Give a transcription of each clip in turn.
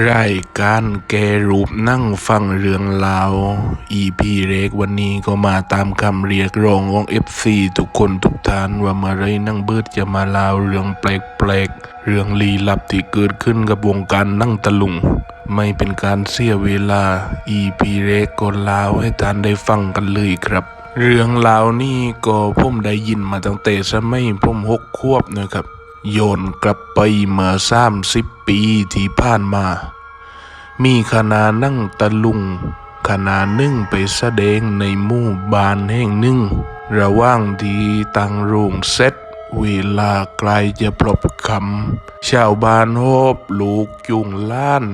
รายการแกรูปนั่งฟังเรื่องราว EP เล็กวันนี้ก็มาตามคำเรียกร้องของ FC ทุกคนทุกท่านว่าเมื่อไรนั่งเบิดจะมาเล่าเรื่องแปลกๆ เรื่องลี้ลับที่เกิดขึ้นกับวงการนั่งตะลุง ไม่เป็นการเสียเวลา EP เล็กก็เล่าให้ท่านได้ฟังกันเลยครับ เรื่องราวนี่ก็ผมได้ยินมาตั้งแต่สมัยผมหกขวบนะครับ โยนกลับไปเมื่อสามสิบปีที่ผ่านมา มีคณะนั่งตะลุงคณะหนึ่งไปแสดงในหมู่บ้านแห่งหนึ่ง ระหว่างที่ตั้งโรงเซตเวลาใกล้จะปลบคำชาวบ้านโฮบลูกจุงล้าน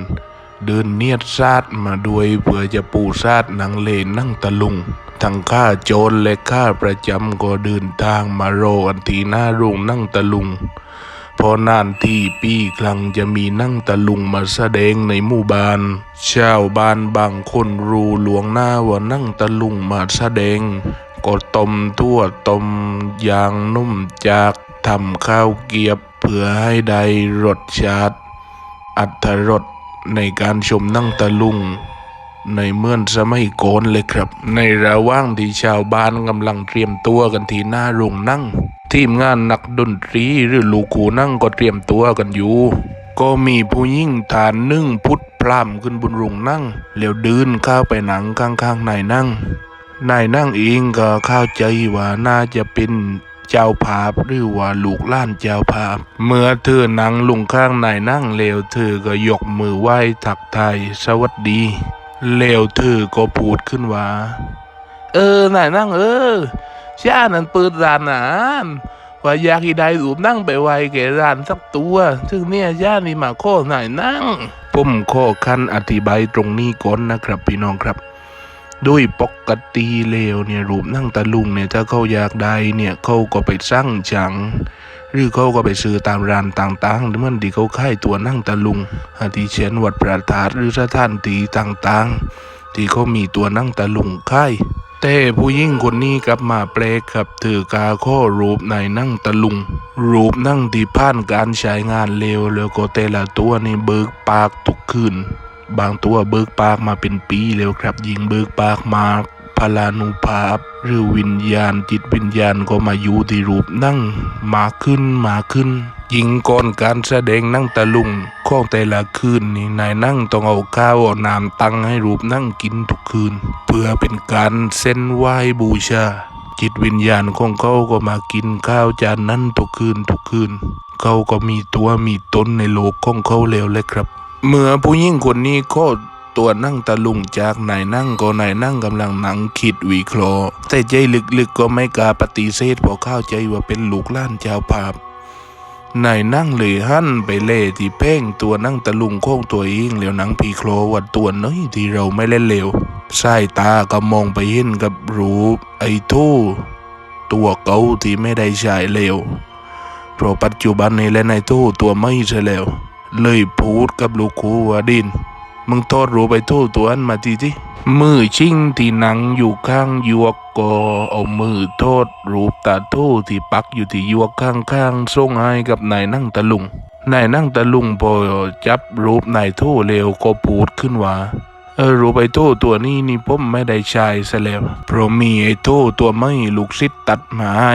เดินเนียดซาดมาด้วยเพื่อจะปูซาดนางเลนนั่งตะลุงทั้งข้าโจรและข้าประจำก็เดินทางมารอกันทีหน้าโรงนั่งตะลุง พอนานที่ปีครั้งจะมีนั่งตะลุงมาแสดงในหมู่บ้านชาวบ้านบางคนรู้หลวงหน้าว่านั่งตะลุงมาแสดงก็ต้มทั่วต้มยางนุ่มจากทำข้าวเกียบเพื่อให้ได้รสชาติ อัตรสในการชมนั่งตะลุง ในเมื่อนสมัยโกนเลยครับ ในระหว่างที่ชาวบ้านกำลังเตรียมตัวกันที่หน้าโรงนั่ง ทีมงานนักดนตรีหรือลูกคูนั่งก็เตรียมตัวกันอยู่ ก็มีผู้หญิงฐานนึ่งพุทธพร่ำขึ้นบนโรงนั่งแล้วเดินเข้าไปหนังข้างๆนายนั่งนายนั่งเองก็เข้าใจว่าน่าจะเป็นเจ้าภาพหรือว่าลูกล้านเจ้าภาพ เมื่อเธอนั่งลงข้างนายนั่งเลวเธอก็ยกมือไหว้ทักทายสวัสดีเลวเธอก็พูดขึ้นว่า เออนายนั่งเออ ชานั้นเปิดร้านอาหารว่าอยากให้ได้รูปนั่งไปไว้แก่ร้านสักตัว ซึ่งเนี่ยชานี่มาข้อนายนั่งผมข้อขั้นอธิบายตรงนี้ก่อนนะครับพี่น้องครับด้วยปกติแล้วเนี่ยรูปนั่งตะลุงเนี่ยถ้าเขาอยากได้เนี่ยเขาก็ไปสร้างจัง หรือเขาก็ไปซื้อตามร้านต่างๆหรือมันที่เขาขายตัวนั่งตะลุงอาทิเช่นวัดพระธาตหรือสถานที่ต่างๆ ที่เขามีตัวนั่งตะลุงขาย แต่ผู้ยิงคนนี้กลับมาแปลกครับ ถือกาข้อรูปในนั่งตะลุง รูปนั่งดีผ่านการใช้งานเร็วแล้วก็แต่ละตัวนี่เบิกปากทุกคืน บางตัวเบิกปากมาเป็นปีแล้วครับ ยิงเบิกปากมา พลานุภาพ หรือวิญญาณจิตวิญญาณก็มาอยู่ที่รูปนั่งมาขึ้นมาขึ้นยิงก่อนการแสดงนั่งตะลุงของแต่ละคืนนี่นายนั่งต้องเอาข้าวเอาน้ำตังให้รูปนั่งกินทุกคืน เพื่อเป็นการเส้นไหว้บูชา จิตวิญญาณของเขาก็มากินข้าวจานนั้นทุกคืนทุกคืน เขาก็มีตัวมีตนในโลกของเขาแล้วเลยครับ เมื่อผู้หญิงคนนี้ก็ ตัวนั่งตะลุงจากนายนั่งก็นายนั่งกำลังนั่งคิดวิเคราะห์แต่ใจลึกๆก็ไม่กล้าปฏิเสธเพราะเข้าใจว่าเป็นลูกล้านเจ้าภาพนายนั่งเลยหันไปเล่ที่เพ่งตัวนั่งตะลุงโค้งตัวเองแล้วหนังพีโครวัดตัวน้อยที่เราไม่เล่นเร็วสายตาก็มองไปเห็นกับรูปไอ้ทู่ตัวเก่าที่ไม่ได้ใช้เร็วเพราะปัจจุบันนี้และนายทู่ตัวไม่ใช่แล้วเลยพูดกับลูกคูว่าดิน มึงโทษรู้ไปโทษตัวอันมาทีที่มือชิงที่หนังอยู่ข้างยวกก็เอามือโทษรูปตาโทษที่ปักอยู่ที่ยวกข้างๆส่งให้กับนายนั่งตะลุงนายนั่งตะลุงพอจับรูปนายโทษเร็วก็พูดขึ้นว่าเออรูปไอ้โทษตัวนี้นี่ผมไม่ได้ใช้ซะแล้วเพราะมีไอ้โทษตัวไม่ลูกศิษย์ตัดมาให้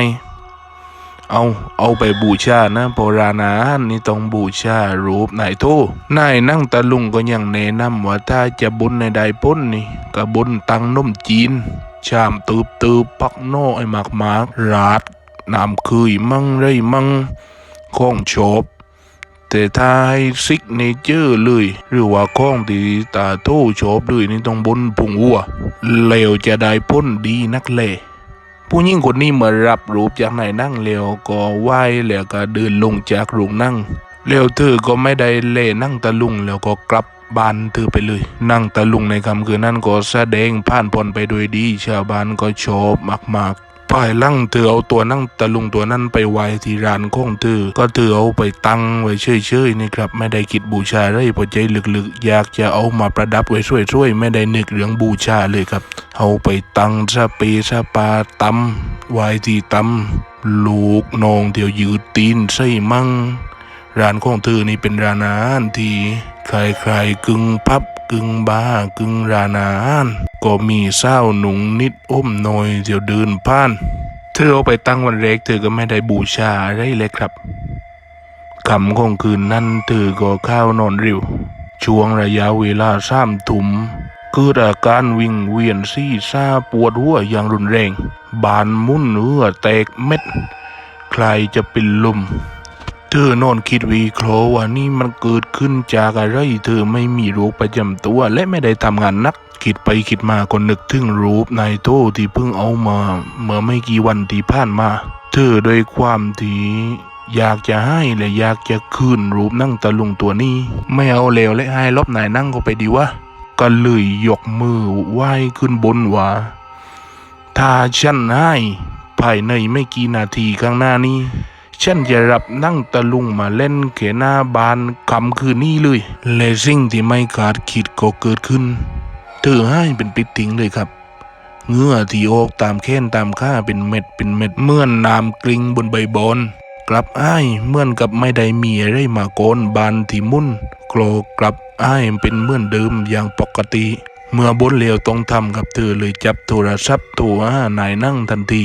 เอาเอาไปบูชานะโบราณอาหารนี่ต้องบูชารูปนายโทนายนั่งตะลุงก็ยังแนะนำว่าถ้าจะบุญในใดพ้นนี่ก็บุญตังนมจีน ชามตืบตืบปักโนไอ้หมากหมากราดน้ำคืยมั่งไรมั่งข้องโฉบแต่ถ้าให้ซิกเนเจอร์เลย หรือว่าข้องที่ตาโทชอบเลยนี่ต้องบนพุงวัวแล้วจะได้พ้นดีนักแล ผู้หญิงคนนี้เมื่อรับรูปจากนายนั่งแล้วก็ไหวแล้วก็เดินลงจากโรงนั่งแล้วเธอก็ไม่ได้เล่นั่งตะลุงแล้วก็กลับบ้านเธอไปเลย นั่งตะลุงในคำคืนนั้นก็แสดงผ่านพ้นไปโดยดี ชาวบ้านก็ชอบมากๆ ภายลังเธอเอาตัวนั่งตะลุงตัวนั้นไปไว้ที่ร้านของเธอก็เธอเอาไปตั้งไว้เฉยๆนี่ครับไม่ได้คิดบูชาเลยพราะใจลึกๆ อยากจะเอามาประดับไว้สวยๆไม่ได้นึกเรื่องบูชาเลยครับ เอาไปตั้งสเปสปาตำไว้ที่ตำลูกน้องเดี๋ยวยืดตีนใส่มั่งร้านของเธอนี่เป็นร้านอาหารที่ใครๆกึ่งพับ กึ่งบ้ากึ่งรานาหารก็มีเศร้าหนุ่งนิดอ้มหน่อยเดี๋ยวเดินผ่าน เธอเอาไปตั้งวันแรกเธอก็ไม่ได้บูชาอะไรเลยครับคำของคืนนั้นเธอก็เข้านอนเร็ว ช่วงระยะเวลาสามถุมเกิดอาการวิ่งเวียนซี่ซาปวดหัวอย่างรุนแรง บานมุ่นเหือแตกเม็ด ใครจะเป็นลม เธอนอนคิดวีโครว่านี่มันเกิดขึ้นจากอะไรเธอไม่มีโรคประจำตัวและไม่ได้ทำงานนัก คิดไปคิดมาก็นึกถึงรูปนายโตที่เพิ่งเอามา เมื่อไม่กี่วันที่ผ่านมา เธอโดวยความที่อยากจะให้และอยากจะคืนรูปนั่งตะลุงตัวนี้ ไม่เอาเลวและให้ลบนายนั่งก็ไปดีวะก็เลยยกมือไหว้ขึ้นบนว่าถ้าฉันให้ภายในไม่กี่นาทีข้างหน้านี้ ฉันจะรับนั่งตะลุงมาเล่นเขหน้าบานคำคืนนี้เลย และสิ่งที่ไม่คาดคิดก็เกิดขึ้น เธอให้เป็นปิดทิ้งเลยครับเงื่อที่ออกตามแค้นตามข้าเป็นเม็ดเป็นเม็ดเมื่อนน้ำกลิ้งบนใบบอนกลับอ้ายเมื่อนกับไม่ได้มีอะไรมาโกนบานที่มุ่นโกรกลับอ้ายเป็นเมื่อนเดิมอย่างปกติ เมื่อบนเลวต้องทำกับเธอเลยจับโทรศัพท์โทรหานายนั่งทันที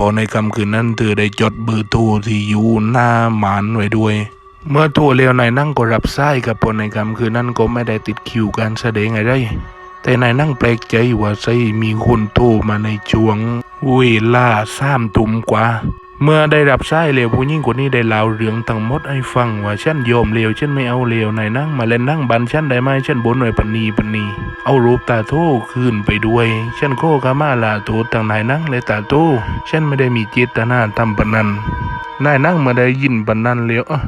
พอในคำคืนนั้นเธอได้จดเบอร์โทรที่อยู่หน้าหมานไว้ด้วย เมื่อโทรเร็วนายนั่งก็รับสายกับพอในคำคืนนั้นก็ไม่ได้ติดคิวการแสดงอะไรแต่นายนั่งแปลกใจว่าใช่มีคนโทรมาในช่วงเวลาสามทุ่มกว่า เมื่อได้รับสายเร็วผู้หญิงคนนี้ได้เล่าเรื่องทั้งหมดให้ฟังว่าฉันยอมเร็วฉันไม่เอาเร็วนายนั่งมาเล่นนั่งบันฉันได้ไหมฉันบนหน่วยปณีปณีเอารูปตาโต้คืนไปด้วย ฉันโคกามาลาโทษทางนายนั่งและตาโต้ฉันไม่ได้มีเจตนาทำปนันนายนั่งมาได้ยินปนันแล้วอะ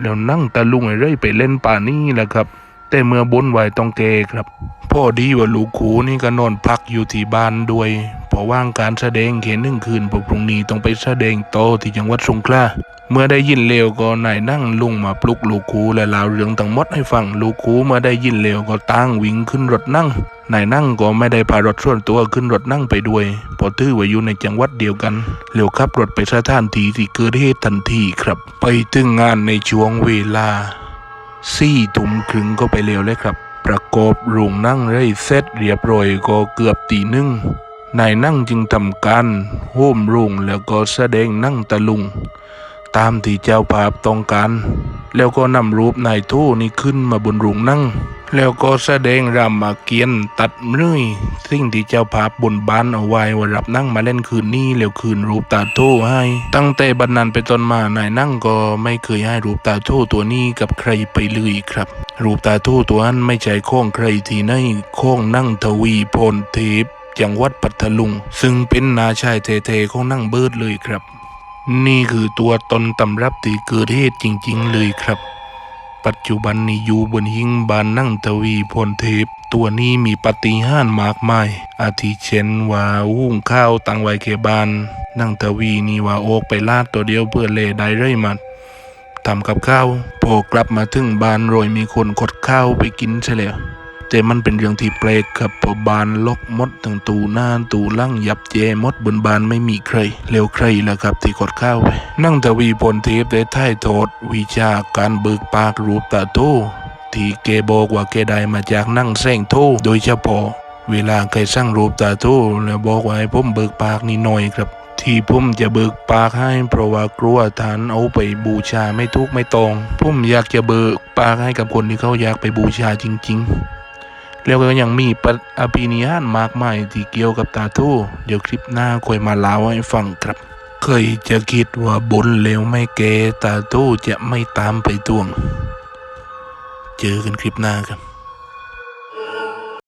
แล้วนั่งตะลุงไอ้เร่ยไปเล่นป่านี้แหละครับ แต่เมื่อบนไหวต้องเกครับ พ่อดีว่าลูกขูนี่ก็นอนพักอยู่ที่บ้านด้วยเพอว่างการแสดงเขนหนึ่งคืนพอพรุ่งนี้ต้องไปแสดงโตที่จังหวัดสงขลาเมื่อได้ยินเลวก็นายนั่งลุงมาปลุกลูกขูและเล่าเรื่องทั้งหมดให้ฟังลูกขูเมื่อได้ยินเลวก็ตั้งวิ่งขึ้นรถนั่งนายนั่งก็ไม่ได้พารถส่วนตัวขึ้นรถนั่งไปด้วยเพอถือว่าอยู่ในจังหวัดเดียวกันเร็วขับรถไปสถานที่ที่เกิดเหตุทันทีครับ ไปถึงงานในช่วงเวลา สี่ทุ่มครึ่งก็ไปเร็วเลยครับ ประกอบโรงนั่งไร่เสร็จเรียบร้อยก็เกือบตีหนึ่งนายนั่งจึงทำการโห้มโรงแล้วก็แสดงนั่งตะลุง ตามที่เจ้าภาพต้องการ แล้วก็นำรูปนายทู่นี้ขึ้นมาบนโรงนั่ง แล้วก็แสดงรำมาเกียนตัดเรื่อยสิ่งที่เจ้าภาพบนบ้านเอาไว้ว่ารับนั่งมาเล่นคืนนี้แล้วคืนรูปตาโต้ให้ ตั้งแต่บันนั้นไปนต้นมานายนั่งก็ไม่เคยให้รูปตาโต้ตัวนี้กับใครไปเลยครับ รูปตาโต้ตัวนั้นไม่ใช่ข้องใครที่ในข้องนั่งทวีพลเทพจังหวัดปัตตลุง ซึ่งเป็นนาชายเทๆของนั่งเบิดเลยครับ นี่คือตัวตนตำรับที่เกิดเหตุจริง ๆ เลยครับ ปัจจุบันนี้อยู่บนหิ้งบานนั่งทวีพลเทพตัวนี้มีปฏิหารมากมาย อาทิเช่นว่าหุ้งข้าวตังไว้เคบานนั่งทวีนี่ว่าโอกไปลาดตัวเดียวเพื่อเลได้เรื่อยมาทำกับข้าวพอกลับมาถึงบ้านโรยมีคนขดข้าวไปกินใช่แล้ว แต่มันเป็นเรื่องที่แปลกครับพอบานล็อกมดทั้งตูหน้าตูล่างยับเจหมดบนบานไม่มีใครเร็วใครล่ะครับที่กดข้าวไป นั่งทวีพลเทพได้ถ่ายทอดวิชาการเบิกปากรูปตาโตที่แกบอกว่าแกได้มาจากนั่งแซงโทโดยเฉพาะเวลาใครสร้างรูปตาโตแล้วบอกว่าให้ผมเบิกปากนี่หน่อยครับที่ผมจะเบิกปากให้เพราะว่ากลัวฐานเอาไปบูชาไม่ทุกข์ไม่ตรงผมอยากจะเบิกปากให้กับคนที่เขาอยากไปบูชาจริง ๆ แล้วก็ยังมีปอภินิยานมากมายที่เกี่ยวกับตาทูเดี๋ยวคลิปหน้าค่อยมาเล่าให้ฟังครับ เคยจะคิดว่าบนแล้วไม่เกตาทูจะไม่ตามไปตวง เจอกันคลิปหน้าครับ